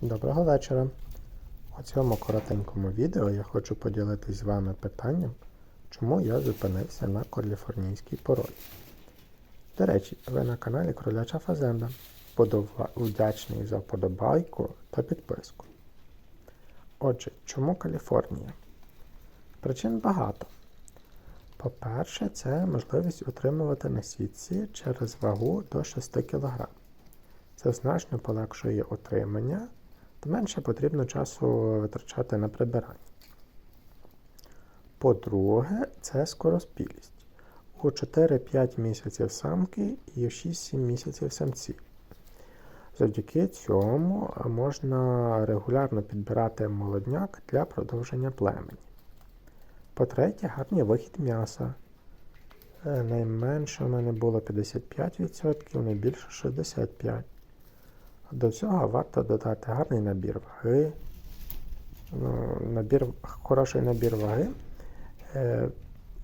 Доброго вечора. У цьому коротенькому відео я хочу поділитись з вами питанням, чому я зупинився на каліфорнійській породі. До речі, ви на каналі Кроляча Фазенда. Буду вдячний за вподобайку та підписку. Отже, чому Каліфорнія? Причин багато. По-перше, це можливість утримувати на сітці через вагу до 6 кг. Це значно полегшує утримання, та менше потрібно часу витрачати на прибирання. По-друге, це скороспілість. У 4-5 місяців самки і у 6-7 місяців самці. Завдяки цьому можна регулярно підбирати молодняк для продовження племені. По-третє, гарний вихід м'яса. Е, Найменше у мене було 55%, найбільше 65%. До цього варто додати гарний набір ваги. Ну, набір, хороший набір ваги е,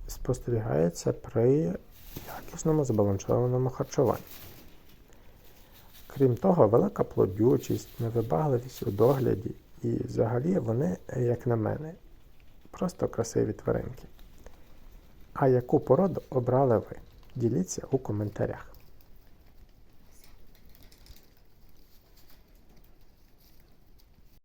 спостерігається при якісному збалансованому харчуванні. Крім того, велика плодючість, невибагливість у догляді і взагалі вони, як на мене, просто красиві тваринки. А яку породу обрали ви? Діліться у коментарях.